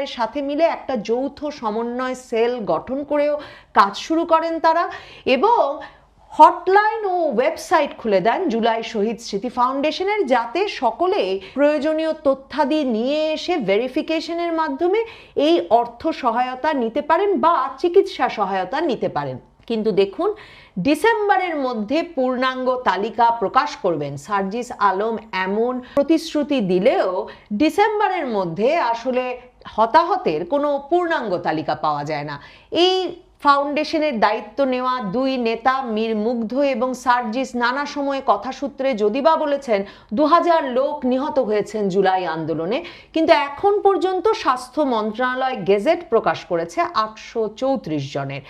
মন্ত্রণালয়ের সাথে মিলে একটা যৌথ সমন্বয় সেল গঠন করেও কাজ শুরু করেন তারা এবং হটলাইন ও ওয়েবসাইট খুলে দেন জুলাই শহীদ স্মৃতি ফাউন্ডেশনের যাতে সকলে প্রয়োজনীয় তথ্যাদি নিয়ে এসে ভেরিফিকেশনের মাধ্যমে এই অর্থ সহায়তা নিতে পারেন বা চিকিৎসা সহায়তা নিতে পারেন। কিন্তু দেখুন, ডিসেম্বরের মধ্যে পূর্ণাঙ্গ তালিকা প্রকাশ করবেন। সার্জিস আলম এমন প্রতিশ্রুতি দিলেও ডিসেম্বরের মধ্যে আসলে হতাহতের কোনো পূর্ণাঙ্গ তালিকা পাওয়া যায় না। এই ফাউন্ডেশনের দায়িত্ব নেওয়া দুই নেতা মীর মুগ্ধ এবং সার্জিস নানা সময়ে কথাসূত্রে যদি বা বলেছেন দু হাজার লোক নিহত হয়েছেন জুলাই আন্দোলনে, কিন্তু এখন পর্যন্ত স্বাস্থ্য মন্ত্রণালয় গেজেট প্রকাশ করেছে আটশো চৌত্রিশ জনের।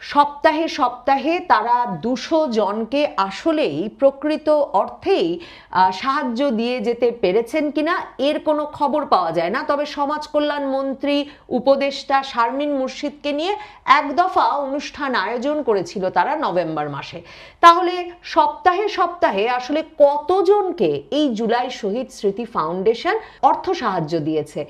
সপ্তাহে সপ্তাহে তারা দুশো জনকে আসলেই প্রকৃত অর্থেই সাহায্য দিয়ে যেতে পেরেছেন কিনা এর কোনো খবর পাওয়া যায় না। তবে সমাজ কল্যাণ মন্ত্রী, উপদেষ্টা শারমিন মুর্শিদকে নিয়ে এক দফা অনুষ্ঠান আয়োজন করেছিল তারা নভেম্বর মাসে। তাহলে সপ্তাহে সপ্তাহে আসলে কতজনকে এই জুলাই শহীদ স্মৃতি ফাউন্ডেশন অর্থ সাহায্য দিয়েছে?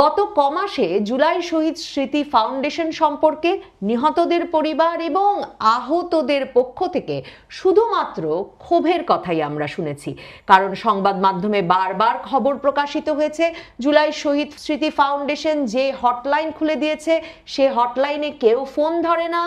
গত কমাসে জুলাই শহীদ স্মৃতি ফাউন্ডেশন সম্পর্কে নিহতদের পরিবার এবং আহতদের পক্ষ থেকে শুধুমাত্র ক্ষোভের কথাই আমরা শুনেছি। কারণ সংবাদ মাধ্যমে বারবার খবর প্রকাশিত হয়েছে, জুলাই শহীদ স্মৃতি ফাউন্ডেশন যে হটলাইন খুলে দিয়েছে, সে হটলাইনে কেউ ফোন ধরে না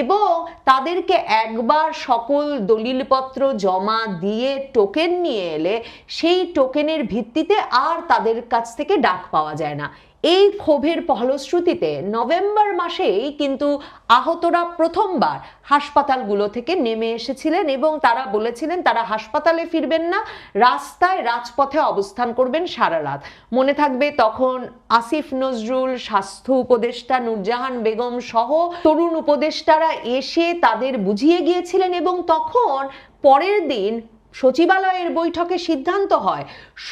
এবং তাদেরকে একবার সকল দলিলপত্র জমা দিয়ে টোকেন নিয়ে এলে সেই টোকেনের ভিত্তিতে আর তাদের কাছ থেকে ডাক পাওয়া যায় না। এই ক্ষোভের ফলশ্রুতিতে নভেম্বর মাসেই কিন্তু আহতরা প্রথমবার হাসপাতালগুলো থেকে নেমে এসেছিলেন এবং তারা বলেছিলেন তারা হাসপাতালে ফিরবেন না, রাস্তায় রাজপথে অবস্থান করবেন সারা রাত। মনে থাকবে তখন আসিফ নজরুল, স্বাস্থ্য উপদেষ্টা নূরজাহান বেগম সহ তরুণ উপদেষ্টারা এসে তাদের বুঝিয়ে গিয়েছিলেন এবং তখন পরের দিন সচিবালয়ের বৈঠকে সিদ্ধান্ত হয়,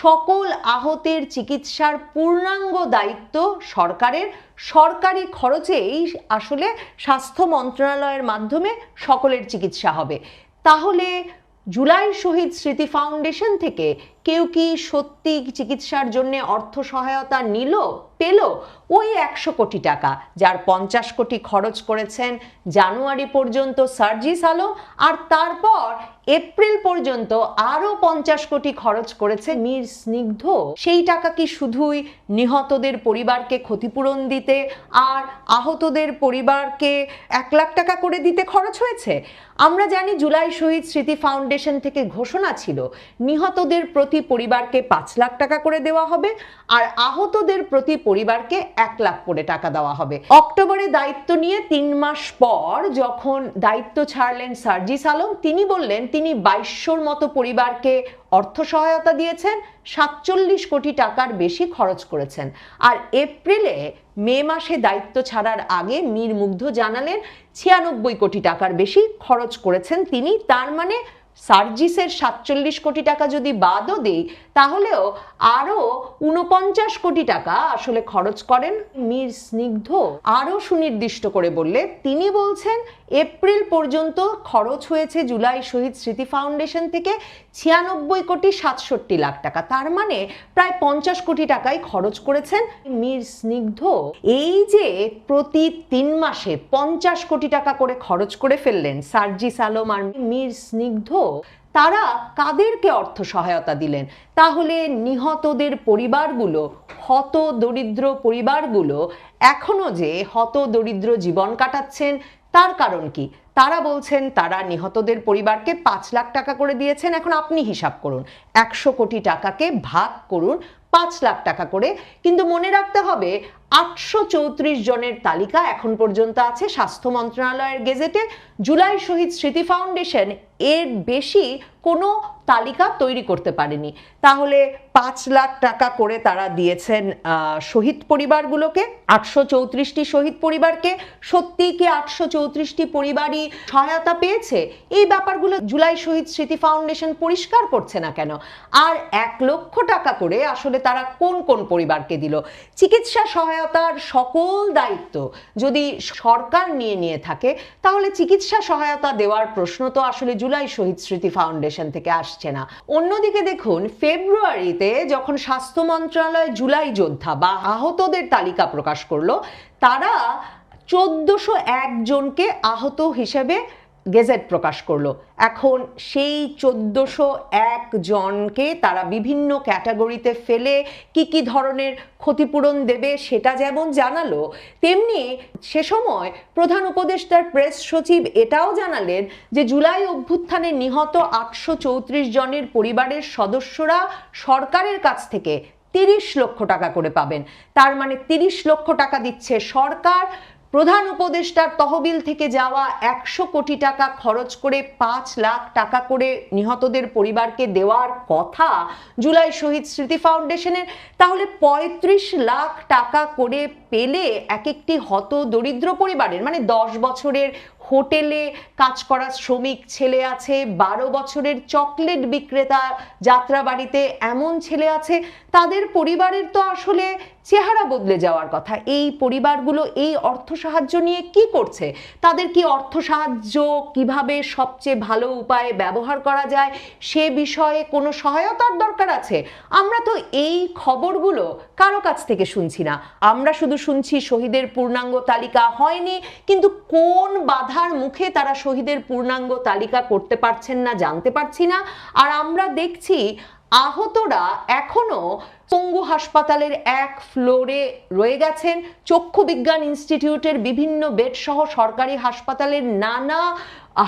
সকল আহতের চিকিৎসার পূর্ণাঙ্গ দায়িত্ব সরকারের। সরকারি খরচেই আসলে স্বাস্থ্য মন্ত্রণালয়ের মাধ্যমে সকলের চিকিৎসা হবে। তাহলে জুলাই শহীদ স্মৃতি ফাউন্ডেশন থেকে কেউ কি সত্যি চিকিৎসার জন্য অর্থ সহায়তা নিল, পেল? ওই একশো কোটি টাকা, যার পঞ্চাশ কোটি খরচ করেছেন জানুয়ারি পর্যন্ত সার্জিস আলম আর তারপর এপ্রিল পর্যন্ত আরও পঞ্চাশ কোটি খরচ করেছে মীর স্নিগ্ধ। সেই টাকা কি শুধুই নিহতদের পরিবারকে ক্ষতিপূরণ দিতে আর আহতদের পরিবারকে এক লাখ টাকা করে দিতে খরচ হয়েছে? আমরা জানি জুলাই শহীদ স্মৃতি ফাউন্ডেশন থেকে ঘোষণা ছিল, নিহতদের প্রতি পরিবারকে পাঁচ লাখ টাকা করে দেওয়া হবে আর আহতদের প্রতি পরিবারকে এক লাখ করে টাকা দেওয়া হবে। অক্টোবরে দায়িত্ব নিয়ে তিন মাস পর যখন দায়িত্ব ছাড়লেন সার্জিস আলম, তিনি বললেন, তিনি বাইশশোর মতো পরিবারকে অর্থ সহায়তা দিয়েছেন, সাতচল্লিশ কোটি টাকার বেশি খরচ করেছেন। আর এপ্রিলে, মে মাসে দায়িত্ব ছাড়ার আগে মীর মুগ্ধ জানালেন, ছিয়ানব্বই কোটি টাকার বেশি খরচ করেছেন তিনি, তার মানে সার্জিসের সাতচল্লিশ কোটি টাকা যদি বাদও দিই, তাহলেও আরও উনপঞ্চাশ কোটি টাকা আসলে খরচ করেন মীর স্নিগ্ধ। আরও সুনির্দিষ্ট করে বললে, তিনি বলছেন, এপ্রিল পর্যন্ত খরচ হয়েছে জুলাই শহীদ স্মৃতি ফাউন্ডেশন থেকে ছিয়ানব্বই কোটি সাতষট্টি লাখ টাকা। তার মানে প্রায় পঞ্চাশ কোটি টাকাই খরচ করেছেন মীর স্নিগ্ধ। এই যে প্রতি তিন মাসে পঞ্চাশ কোটি টাকা করে খরচ করে ফেললেন সার্জিস আলম আর মীর স্নিগ্ধ তারা কাদেরকে অর্থ সহায়তা দিলেন? তাহলে নিহতদের পরিবারগুলো, হত দরিদ্র পরিবারগুলো এখনও যে হত দরিদ্র জীবন কাটাচ্ছেন, তার কারণ কি? তারা বলছেন তারা নিহতদের পরিবারকে পাঁচ লাখ টাকা করে দিয়েছেন। এখন আপনি হিসাব করুন, একশো কোটি টাকাকে ভাগ করুন, পাঁচ লাখ টাকা করে। কিন্তু মনে রাখতে হবে, আটশো চৌত্রিশ জনের তালিকা এখন পর্যন্ত আছে স্বাস্থ্য মন্ত্রণালয়ের গেজেটে। জুলাই শহীদ স্মৃতি ফাউন্ডেশন এর বেশি কোনো তালিকা তৈরি করতে পারেনি। তাহলে পাঁচ লাখ টাকা করে তারা দিয়েছেন শহীদ পরিবারগুলোকে, আটশো চৌত্রিশটি শহীদ পরিবারকে। সত্যি কি আটশো চৌত্রিশটি পরিবারই পরিবারই সহায়তা পেয়েছে, এই ব্যাপারগুলো জুলাই শহীদ স্মৃতি ফাউন্ডেশন পরিষ্কার করছে না কেন? আর এক লক্ষ টাকা করে আসলে তারা কোন কোন পরিবারকে দিল? চিকিৎসা সহায়তার সকল দায়িত্ব যদি সরকার নিয়ে নিয়ে থাকে, তাহলে চিকিৎসা সহায়তা দেওয়ার প্রশ্ন তো আসলে জুলাই শহীদ স্মৃতি ফাউন্ডেশন থেকে আসছে না। অন্যদিকে দেখুন, ফেব্রুয়ারিতে যখন স্বাস্থ্য মন্ত্রণালয় জুলাই যোদ্ধা বা আহতদের তালিকা প্রকাশ করল, তারা চোদ্দশো একজনকে আহত হিসেবে গেজেট প্রকাশ করল। এখন সেই চোদ্দশো জনকে তারা বিভিন্ন ক্যাটাগরিতে ফেলে কি কি ধরনের ক্ষতিপূরণ দেবে সেটা যেমন জানালো, তেমনি সে সময় প্রধান উপদেষ্টার প্রেস সচিব এটাও জানালেন যে জুলাই অভ্যুত্থানে নিহত আটশো চৌত্রিশ জনের পরিবারের সদস্যরা সরকারের কাছ থেকে তিরিশ লক্ষ টাকা করে পাবেন। তার মানে তিরিশ লক্ষ টাকা দিচ্ছে সরকার। প্রধান উপদেষ্টার তহবিল থেকে যাওয়া একশো কোটি টাকা খরচ করে পাঁচ লাখ টাকা করে নিহতদের পরিবারকে দেওয়ার কথা জুলাই শহীদ স্মৃতি ফাউন্ডেশনের, তাহলে পঁয়ত্রিশ লাখ টাকা করে পেলে এক একটি হত দরিদ্র পরিবারের মানে দশ বছরের হোটেলে কাজ করা শ্রমিক ছেলে আছে, বারো বছরের চকলেট বিক্রেতা যাত্রা বাড়িতে এমন ছেলে আছে, তাদের পরিবারের তো আসলে চেহারা বদলে যাওয়ার কথা। এই পরিবারগুলো এই অর্থ সাহায্য নিয়ে কি করছে? তাদের কি অর্থ সাহায্য কীভাবে সবচেয়ে ভালো উপায়ে ব্যবহার করা যায়? সে বিষয়ে কোনো সহায়তার দরকার আছে? আমরা তো এই খবরগুলো কারও কাছ থেকে শুনছি না। আমরা শুধু শুনছি শহীদের পূর্ণাঙ্গ তালিকা হয়নি, কিন্তু কোন বাধার মুখে তারা শহীদের পূর্ণাঙ্গ তালিকা করতে পারছেন না, জানতে পারছি না। আর আমরা দেখছি আহতরা এখনও পঙ্গু হাসপাতালের এক ফ্লোরে রয়ে গেছেন। চক্ষু বিজ্ঞান ইনস্টিটিউটের বিভিন্ন বেড সহ সরকারি হাসপাতালের নানা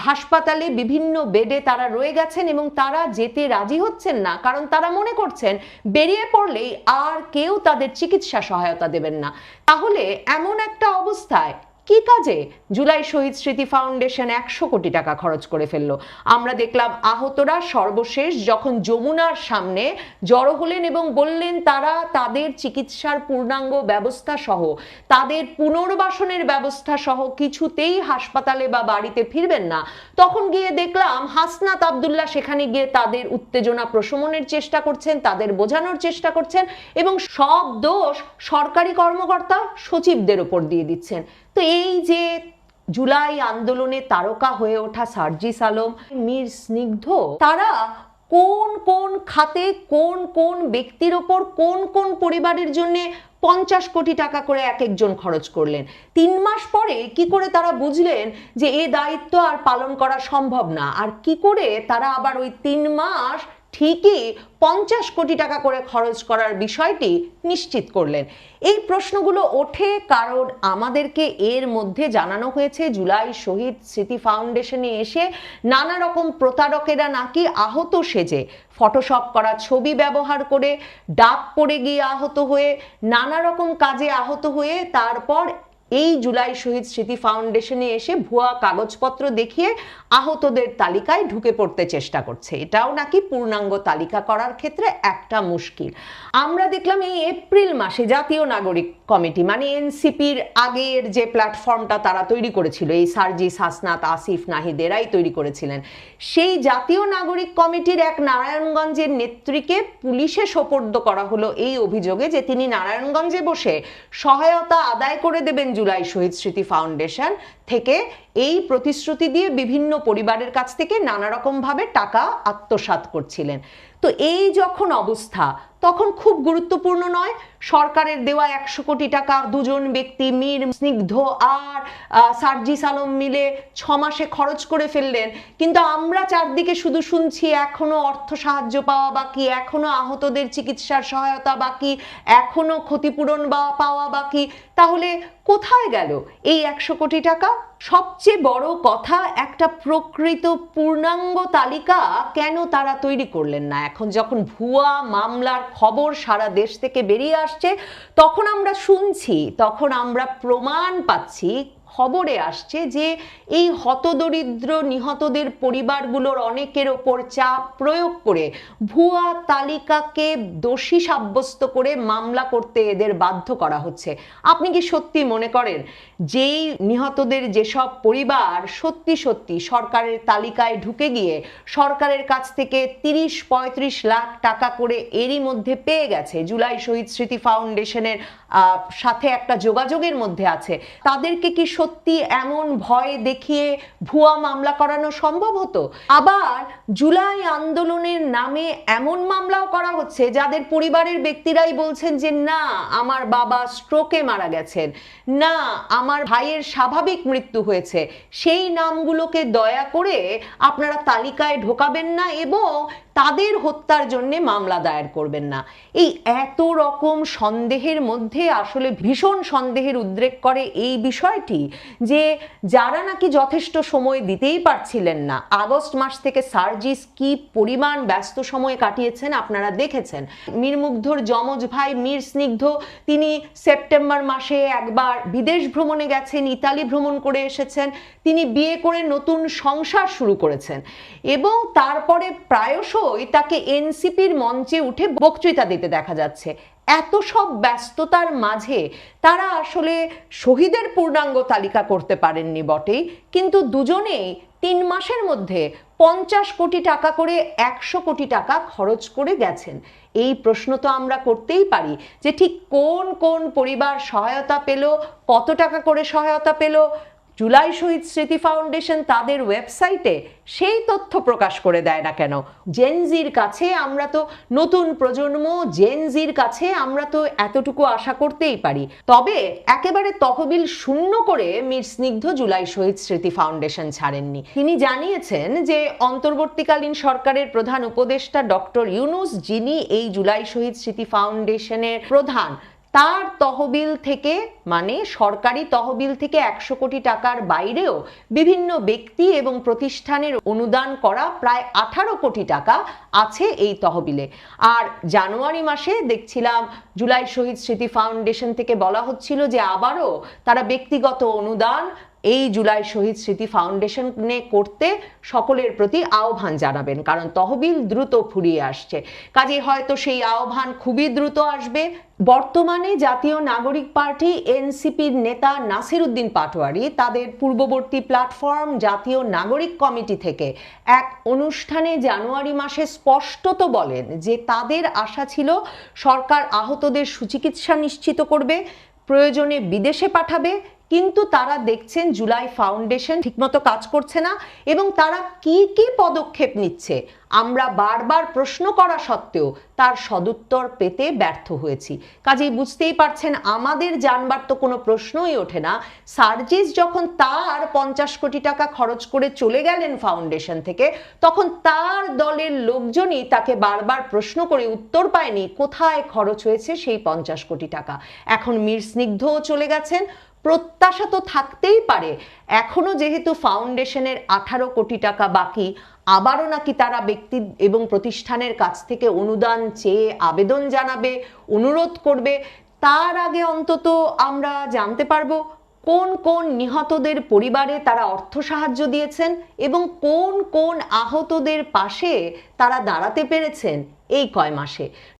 হাসপাতালে বিভিন্ন বেডে তারা রয়ে গেছেন এবং তারা যেতে রাজি হচ্ছেন না। কারণ তারা মনে করছেন, বেরিয়ে পড়লেই আর কেউ তাদের চিকিৎসা সহায়তা দেবেন না। তাহলে এমন একটা অবস্থায় কি কাজে? জুলাই শহীদ স্মৃতি ফাউন্ডেশন একশো কোটি টাকা খরচ করে ফেলল। আমরা দেখলাম আহতরা সর্বশেষ যখন যমুনার সামনে জড়ো হলেন এবং বললেন, তারা তাদের চিকিৎসার পূর্ণাঙ্গ ব্যবস্থা সহ, তাদের পুনর্বাসনের ব্যবস্থা সহ কিছুতেই হাসপাতালে বা বাড়িতে ফিরবেন না। তখন গিয়ে দেখলাম হাসনাত আবদুল্লাহ সেখানে গিয়ে তাদের উত্তেজনা প্রশমনের চেষ্টা করছেন, তাদের বোঝানোর চেষ্টা করছেন এবং সব দোষ সরকারি কর্মকর্তা সচিবদের উপর দিয়ে দিচ্ছেন। তো এই যে জুলাই আন্দোলনে তারকা হয়ে ওঠা সার্জিস আলম মীর স্নিগ্ধ, তারা কোন কোন খাতে, কোন কোন ব্যক্তির ওপর, কোন কোন পরিবারের জন্য পঞ্চাশ কোটি টাকা করে এক একজন খরচ করলেন? তিন মাস পরে কি করে তারা বুঝলেন যে এ দায়িত্ব আর পালন করা সম্ভব না? আর কি করে তারা আবার ওই তিন মাস ঠিকই পঞ্চাশ কোটি টাকা করে খরচ করার বিষয়টি নিশ্চিত করলেন। এই প্রশ্নগুলো ওঠে কারণ আমাদেরকে এর মধ্যে জানানো হয়েছে, জুলাই শহীদ স্মৃতি ফাউন্ডেশনে এসে নানা রকম প্রতারকেরা নাকি আহত সেজে ফটোশপ করা, ছবি ব্যবহার করে ডাক পড়ে গিয়ে আহত হয়ে, নানা রকম কাজে আহত হয়ে তারপর এই জুলাই শহীদ স্মৃতি ফাউন্ডেশনে এসে ভুয়া কাগজপত্র দেখিয়ে আহতদের তালিকায় ঢুকে পড়তে চেষ্টা করছে। এটাও নাকি পূর্ণাঙ্গ তালিকা করার ক্ষেত্রে একটা মুশকিল। আমরা দেখলাম এই এপ্রিল মাসে জাতীয় নাগরিক কমিটি মানে এনসিপির আগের যে প্ল্যাটফর্মটা তারা তৈরি করেছিল, এই সার্জিস, হাসনাত, আসিফ, নাহিদ, এরাই তৈরি করেছিলেন। সেই জাতীয় নাগরিক কমিটির এক নারায়ণগঞ্জের নেত্রীকে পুলিশে সোপর্দ করা হলো এই অভিযোগে যে তিনি নারায়ণগঞ্জে বসে সহায়তা আদায় করে দেবেন জুলাই শহীদ স্মৃতি ফাউন্ডেশন থেকে এই প্রতিশ্রুতি দিয়ে বিভিন্ন পরিবারের কাছ থেকে নানা রকম ভাবে টাকা আত্মসাৎ করছিলেন। তো এই যখন অবস্থা, তখন খুব গুরুত্বপূর্ণ নয়, সরকারের দেওয়া একশো কোটি টাকা, দুজন ব্যক্তি, মীর, স্নিগ্ধ আর সার্জিস আলম মিলে ছ মাসে খরচ করে ফেললেন। কিন্তু আমরা চারদিকে শুধু শুনছি, এখনও অর্থ সাহায্য পাওয়া বাকি, এখনও আহতদের চিকিৎসার সহায়তা বাকি, এখনও ক্ষতিপূরণ বা, পাওয়া বাকি। তাহলে কোথায় গেল এই একশো কোটি টাকা? সবচেয়ে বড় কথা, একটা প্রকৃত পূর্ণাঙ্গ তালিকা কেন তারা তৈরি করলেন না? এখন যখন ভুয়া মামলার খবর সারা দেশ থেকে বেরিয়ে আসছে, তখন আমরা শুনছি, তখন আমরা প্রমাণ পাচ্ছি খবরে আসছে যে এই হতদরিদ্র নিহতদের পরিবারগুলোর অনেকের ওপর চাপ প্রয়োগ করে ভুয়া তালিকাকে দোষী সাব্যস্ত করে মামলা করতে এদের বাধ্য করা হচ্ছে। আপনি কি সত্যি মনে করেন যেই নিহতদের যেসব পরিবার সত্যি সত্যি সরকারের তালিকায় ঢুকে গিয়ে সরকারের কাছ থেকে তিরিশ পঁয়ত্রিশ লাখ টাকা করে এরই মধ্যে পেয়ে গেছে? জুলাই শহীদ স্মৃতি ফাউন্ডেশনের সাথে একটা যোগাযোগের মধ্যে আছে। তাদেরকে কি সত্যি এমন ভয় দেখিয়ে ভুয়া মামলা করানো সম্ভব হতো? আবার জুলাই আন্দোলনের নামে এমন মামলাও করা হচ্ছে, যাদের পরিবারের ব্যক্তিরাই বলছেন যে, না, আমার বাবা স্ট্রোকে মারা গেছেন। না, আমার ভাইয়ের স্বাভাবিক মৃত্যু হয়েছে। সেই নামগুলোকে দয়া করে আপনারা তালিকায় ঢোকাবেন না এবং তাদের হত্যার জন্য মামলা দায়ের করবেন না। এই এত রকম সন্দেহের মধ্যে আসলে ভীষণ সন্দেহের উদ্রেক করে এই বিষয়টি যে যারা নাকি যথেষ্ট সময় দিতেই পারছিলেন না। আগস্ট মাস থেকে সার্জিস কি পরিমাণ ব্যস্ত সময় কাটিয়েছেন আপনারা দেখেছেন। মীরমুগ্ধর যমজ ভাই মীর স্নিগ্ধ, তিনি সেপ্টেম্বর মাসে একবার বিদেশ ভ্রমণে গেছেন, ইতালি ভ্রমণ করে এসেছেন, তিনি বিয়ে করে নতুন সংসার শুরু করেছেন এবং তারপরে প্রায়শই তাকে এনসিপির মঞ্চে উঠে বক্তৃতা দিতে দেখা যাচ্ছে। এত সব ব্যস্ততার মাঝে তারা আসলে শহীদের পূর্ণাঙ্গ তালিকা করতে পারেননি বটেই, কিন্তু দুজনেই তিন মাসের মধ্যে পঞ্চাশ কোটি টাকা করে একশো কোটি টাকা খরচ করে গেছেন। এই প্রশ্ন তো আমরা করতেই পারি যে ঠিক কোন কোন পরিবার সহায়তা পেল, কত টাকা করে সহায়তা পেল জুলাই শহীদ স্মৃতি ফাউন্ডেশন তাদের ওয়েবসাইটে সেই তথ্য প্রকাশ করে দেয় না কেন? জেনজির কাছে আমরা তো নতুন প্রজন্ম জেনজির কাছে আমরা তো এতটুকু আশা করতেই পারি। তবে একেবারে তহবিল শূন্য করে মীর স্নিগ্ধ জুলাই শহীদ স্মৃতি ফাউন্ডেশন ছাড়েননি। তিনি জানিয়েছেন যে অন্তর্বর্তীকালীন সরকারের প্রধান উপদেষ্টা ডক্টর ইউনুস, যিনি এই জুলাই শহীদ স্মৃতি ফাউন্ডেশনের প্রধান তার তহবিল থেকে মানে সরকারি তহবিল থেকে একশো কোটি টাকার বাইরেও বিভিন্ন ব্যক্তি এবং প্রতিষ্ঠানের অনুদান করা প্রায় আঠারো কোটি টাকা আছে এই তহবিলে। আর জানুয়ারি মাসে দেখছিলাম, জুলাই শহীদ স্মৃতি ফাউন্ডেশন থেকে বলা হচ্ছিল যে আবারও তারা ব্যক্তিগত অনুদান এই জুলাই শহীদ স্মৃতি ফাউন্ডেশনে করতে সকলের প্রতি আহ্বান জানাবেন, কারণ তহবিল দ্রুত ফুরিয়ে আসছে। কাজে হয়তো সেই আহ্বান খুবই দ্রুত আসবে। বর্তমানে জাতীয় নাগরিক পার্টি, এনসিপির নেতা নাসির উদ্দিন পাটোয়ারি তাদের পূর্ববর্তী প্ল্যাটফর্ম জাতীয় নাগরিক কমিটি থেকে এক অনুষ্ঠানে জানুয়ারি মাসে স্পষ্টত বলেন যে তাদের আশা ছিল সরকার আহতদের সুচিকিৎসা নিশ্চিত করবে, প্রয়োজনে বিদেশে পাঠাবে কিন্তু তারা দেখছেন জুলাই ফাউন্ডেশন ঠিকমতো কাজ করছে না এবং তারা কি কি পদক্ষেপ নিচ্ছে? আমরা বারবার প্রশ্ন করা সত্ত্বেও তার সদুত্তর পেতে ব্যর্থ হয়েছি। কাজেই বুঝতেই পারছেন, আমাদের জানবার তো কোনো প্রশ্নই ওঠে না। সার্জিস যখন তার পঞ্চাশ কোটি টাকা খরচ করে চলে গেলেন ফাউন্ডেশন থেকে, তখন তার দলের লোকজনই তাকে বারবার প্রশ্ন করে উত্তর পায়নি কোথায় খরচ হয়েছে সেই পঞ্চাশ কোটি টাকা। এখন মীর স্নিগ্ধও চলে গেছেন প্রত্যাশা তো থাকতেই পারে। এখনও যেহেতু ফাউন্ডেশনের আঠারো কোটি টাকা বাকি, আবারও নাকি তারা ব্যক্তি এবং প্রতিষ্ঠানের কাছ থেকে অনুদান চেয়ে আবেদন জানাবে, অনুরোধ করবে। তার আগে অন্তত আমরা জানতে পারব, কোন কোন নিহতদের পরিবারে তারা অর্থ সাহায্য দিয়েছেন এবং কোন কোন আহতদের পাশে তারা দাঁড়াতে পেরেছেন এই কয় মাসে।